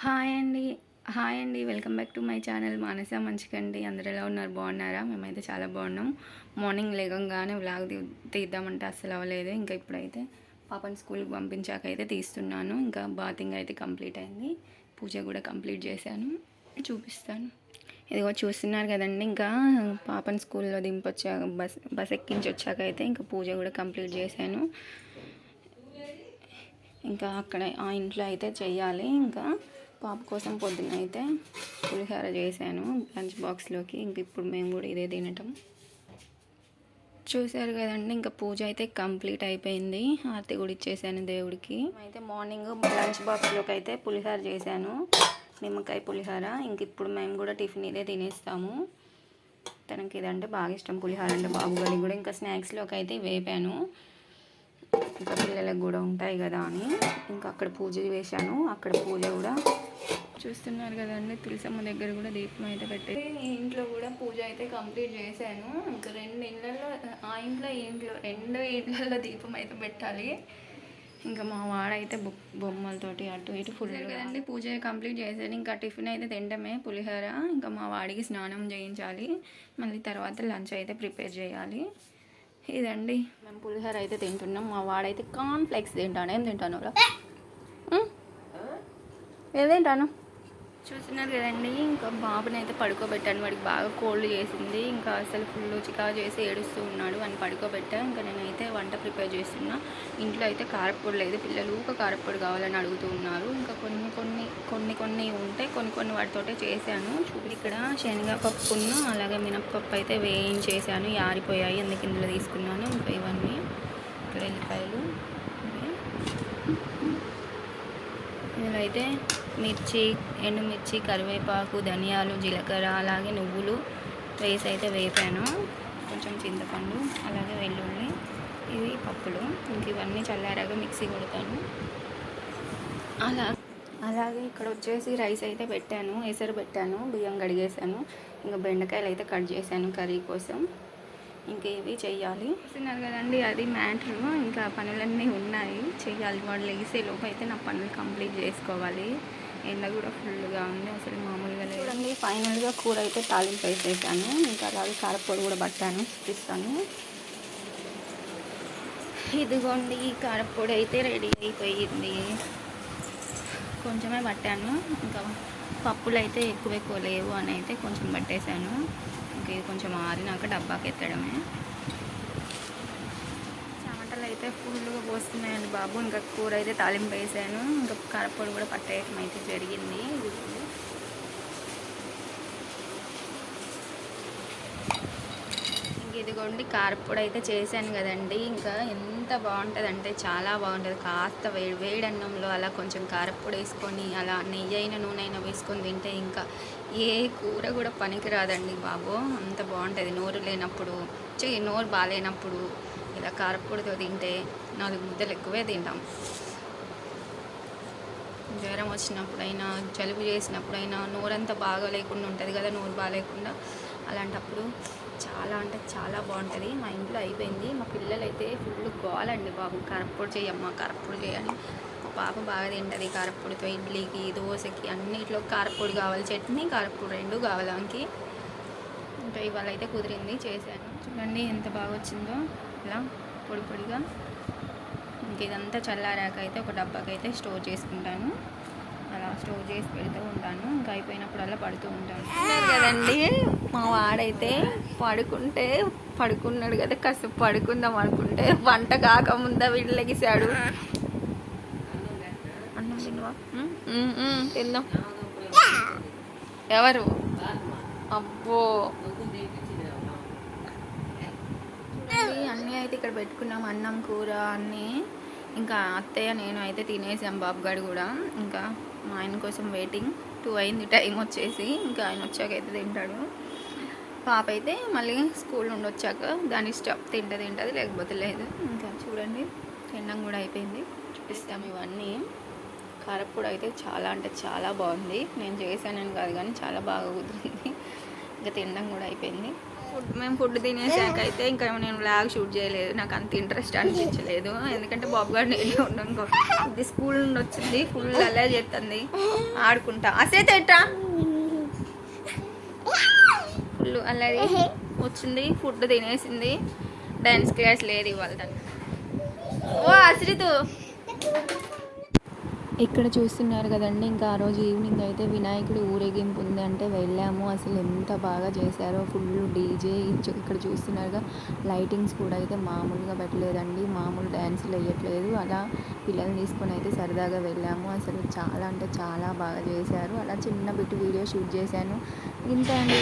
Hi అండి. Hi అండి. Welcome back to my channel Manasa మంచికండి. అందరు ఎలా ఉన్నారు? బాగున్నారా? మేమైతే చాలా బాగున్నాం. మార్నింగ్ లేగంగానే వ్లాగ్ తీద్దామంటే అస్సలు అవ్వలేదు. ఇంకా ఇప్పుడైతే పాపని స్కూల్కి పంపించాక అయితే తీస్తున్నాను. ఇంకా బాతింగ్ అయితే కంప్లీట్ అయింది. పూజ కూడా కంప్లీట్ చేశాను. చూపిస్తాను. ఇదిగో చూస్తున్నారు కదండి. ఇంకా పాపని స్కూల్లో దింపొచ్చాక బస్ బస్ ఎక్కించి వచ్చాక అయితే ఇంకా పూజ కూడా కంప్లీట్ చేశాను. ఇంకా అక్కడ ఆ ఇంట్లో అయితే చెయ్యాలి. ఇంకా పాప కోసం పొద్దున అయితే పులిహోర చేశాను లంచ్ బాక్స్లోకి. ఇంక ఇప్పుడు మేము కూడా ఇదే తినటం. చూశారు కదండి ఇంకా పూజ అయితే కంప్లీట్ అయిపోయింది. హారతి కూడా ఇచ్చేసాను దేవుడికి. అయితే మార్నింగ్ లంచ్ బాక్స్లోకి అయితే పులిహోర చేశాను నిమ్మకాయ పులిహోర. ఇంక ఇప్పుడు మేము కూడా టిఫిన్ ఇదే తినేస్తాము. తనకి ఇదంటే బాగా ఇష్టం పులిహోర అంటే బాబు గారికి కూడా. ఇంకా స్నాక్స్లోకి అయితే వేపాను. ఇంకా పిల్లలకు కూడా ఉంటాయి కదా అని. ఇంకా అక్కడ పూజ వేశాను అక్కడ పూజ కూడా చూస్తున్నారు కదండి. తులసమ్మ దగ్గర కూడా దీపం అయితే పెట్టేది ఈ ఇంట్లో కూడా పూజ అయితే కంప్లీట్ చేశాను. ఇంకా రెండు ఇళ్ళల్లో ఆ ఇంట్లో ఈ ఇంట్లో రెండు ఇళ్ళల్లో దీపం అయితే పెట్టాలి. ఇంకా మా వాడైతే బొ బొమ్మలతోటి అటు ఇటు ఫుల్ కదండి పూజ కంప్లీట్ చేశాను ఇంకా టిఫిన్ అయితే తింటమే పులిహోర. ఇంకా మా వాడికి స్నానం చేయించాలి. మళ్ళీ తర్వాత లంచ్ అయితే ప్రిపేర్ చేయాలి. ఇదండి. మేము పులిహోర అయితే తింటున్నాం. మా వాడైతే కార్న్ ఫ్లెక్స్ తింటాను ఏం తింటాను ఏం? తింటాను చూస్తున్నారు కదండి ఇంకా బాబుని అయితే పడుకోబెట్టాను. వాడికి బాగా కోల్డ్ చేసింది. ఇంకా అసలు ఫుల్ చికా చేసి ఏడుస్తూ ఉన్నాడు. అని పడుకోబెట్టా. ఇంకా నేనైతే వంట ప్రిపేర్ చేస్తున్నా. ఇంట్లో అయితే కారపొడి లేదు. పిల్లలు ఒక కారపొడి కావాలని అడుగుతూ ఉన్నారు. ఇంకా కొన్ని కొన్ని కొన్ని కొన్ని ఉంటే కొన్ని కొన్ని వాటితోటే చేశాను. చూపి ఇక్కడ శనగపప్పును అలాగే మినప్పప్పు అయితే వేయించేసాను ఆరిపోయాయి అందుకు ఇందులో తీసుకున్నాను. ఇంకా ఇవన్నీ. ఇక్కడ ఎల్లిపాయలు. ఇందులో అయితే మిర్చి ఎండుమిర్చి కరివేపాకు ధనియాలు జీలకర్ర అలాగే నువ్వులు వేసి అయితే వేపాను. కొంచెం చింతపండు అలాగే వెల్లుల్లి ఇవి పప్పులు. ఇంక ఇవన్నీ చల్లారాక మిక్సీ కొడతాను. అలా అలాగే ఇక్కడ వచ్చేసి రైస్ అయితే పెట్టాను ఎసరు పెట్టాను బియ్యం కడిగేసాను. ఇంకా బెండకాయలు అయితే కట్ చేశాను కర్రీ కోసం. ఇంకా ఇవి చెయ్యాలి? చూస్తున్నారు కదండి అది మ్యాటర్. ఇంకా పనులన్నీ ఉన్నాయి. చెయ్యాలి. వాళ్ళు లేసే లోపు అయితే నా పనులు కంప్లీట్ చేసుకోవాలి. ఎండ కూడా ఫుల్గా ఉంది. అసలు మామూలుగా లేదు. చూడండి ఫైనల్గా కూర అయితే తాలింపు వేసేసాను. ఇంకా అలాగే కారపొడి కూడా పట్టాను చూపిస్తాను ఇదిగోండి ఈ కారపొడి అయితే రెడీ అయిపోయింది. కొంచెమే పట్టాను ఇంకా పప్పులు అయితే ఎక్కువ ఎక్కువ లేవు అని అయితే కొంచెం పట్టేశాను. ఇంకే కొంచెం ఆరినాక డబ్బాకి ఎత్తడమే. టమాటాలు అయితే ఫుల్గా పోస్తున్నాయండి బాబు. ఇంకా కూర అయితే తాలింపు వేసాను. ఇంకా కారపొడి కూడా పట్టేయటం అయితే జరిగింది. ఇదిగోండి. ఇంక కారపొడి అయితే చేశాను కదండి. ఇంకా ఎంత బాగుంటుంది అంటే చాలా బాగుంటుంది. కాస్త వేడి వేడి అన్నంలో అలా కొంచెం కారపొడి వేసుకొని అలా నెయ్యి అయినా నూనె అయినా వేసుకొని తింటే ఇంకా ఏ కూర కూడా పనికి రాదండి బాబు. అంత బాగుంటుంది. నోరు లేనప్పుడు చే నోరు బాగాలేనప్పుడు ఇలా కారపొడితో తింటే నాలుగు ముద్దలు ఎక్కువే తింటాం. జ్వరం వచ్చినప్పుడైనా జలుబు చేసినప్పుడైనా నోరంతా బాగా లేకుండా ఉంటుంది కదా నోరు బాగాలేకుండా. అలాంటప్పుడు చాలా అంటే చాలా బాగుంటుంది. మా ఇంట్లో అయిపోయింది. మా పిల్లలు అయితే ఫుల్ గోలండి బాబు. కరప్పుడు చేయమ్మా కరప్పుడు చేయని మా పాప బాగా తింటుంది కారపొడితో ఇడ్లీకి దోశకి అన్నిట్లో కారపొడి కావాలి చట్నీ కారపొడి రెండు కావాలి ఆమెకి. ఇంకా ఇవాళ అయితే కుదిరింది చేశాను. చూడండి ఎంత బాగా వచ్చిందో ఇలా పొడి పొడిగా. ఇంక ఇదంతా చల్లారాక అయితే ఒక డబ్బాకైతే స్టోర్ చేసుకుంటాను. అలా స్టోర్ చేసి పెడుతూ ఉంటాను. ఇంకా అయిపోయినప్పుడల్లా పడుతూ ఉంటాను. కదండి? మా వాడైతే పడుకుంటే పడుకున్నాడు కదా కాసేపు పడుకుందాం అనుకుంటే వంట కాకముందా వీళ్ళు అన్నం తినవా? ఉమ్, తిందాం. ఎవరు? అబ్బో. అన్నీ అయితే ఇక్కడ పెట్టుకున్నాం. అన్నం కూర అన్నీ. ఇంకా అత్తయ్య నేను అయితే తినేసాం బాబుగాడు కూడా. ఇంకా మా ఆయన కోసం వెయిటింగ్ టూ అయింది టైం వచ్చేసి. ఇంకా ఆయన వచ్చాక అయితే తింటాడు. పాప అయితే మళ్ళీ స్కూల్ నుండి వచ్చాక దాని ఇష్టం తింటే తింటుంది లేకపోతే లేదు. ఇంకా చూడండి తినడం కూడా అయిపోయింది. చూపిస్తాం ఇవన్నీ. కారపూడ అయితే చాలా అంటే చాలా బాగుంది. నేను చేశానని కాదు కానీ చాలా బాగా కుదిరింది. ఇంకా తినడం కూడా అయిపోయింది. ఫుడ్ మేము ఫుడ్ తినేసాక అయితే ఇంకా నేను బ్లాగ్ షూట్ చేయలేదు. నాకు అంత ఇంట్రెస్ట్ అనిపించలేదు. ఎందుకంటే బాబు గారు నేను ఉన్నాం ఇది స్కూల్ నుండి వచ్చింది. ఫుల్ అలా చేస్తుంది. ఆడుకుంటా. అసేత ఎట్రా ఫుల్ అల్లరి వచ్చింది. ఫుడ్ తినేసింది. డ్యాన్స్ క్లాస్ లేదు ఇవాళ ఓ అశ్రితు. ఇక్కడ చూస్తున్నారు కదండి ఇంకా ఆ రోజు ఈవినింగ్ అయితే వినాయకుడి ఊరేగింపు ఉంది అంటే వెళ్ళాము. అసలు ఎంత బాగా చేశారో ఫుల్ డీజే ఇక్కడ చూస్తున్నారుగా లైటింగ్స్ కూడా అయితే మామూలుగా పెట్టలేదండి మామూలు డ్యాన్సులు వేయట్లేదు. అలా పిల్లల్ని తీసుకొని అయితే సరదాగా వెళ్ళాము. అసలు చాలా అంటే చాలా బాగా చేశారు. అలా చిన్న బిట్టు వీడియో షూట్ చేశాను. ఇంత అండి.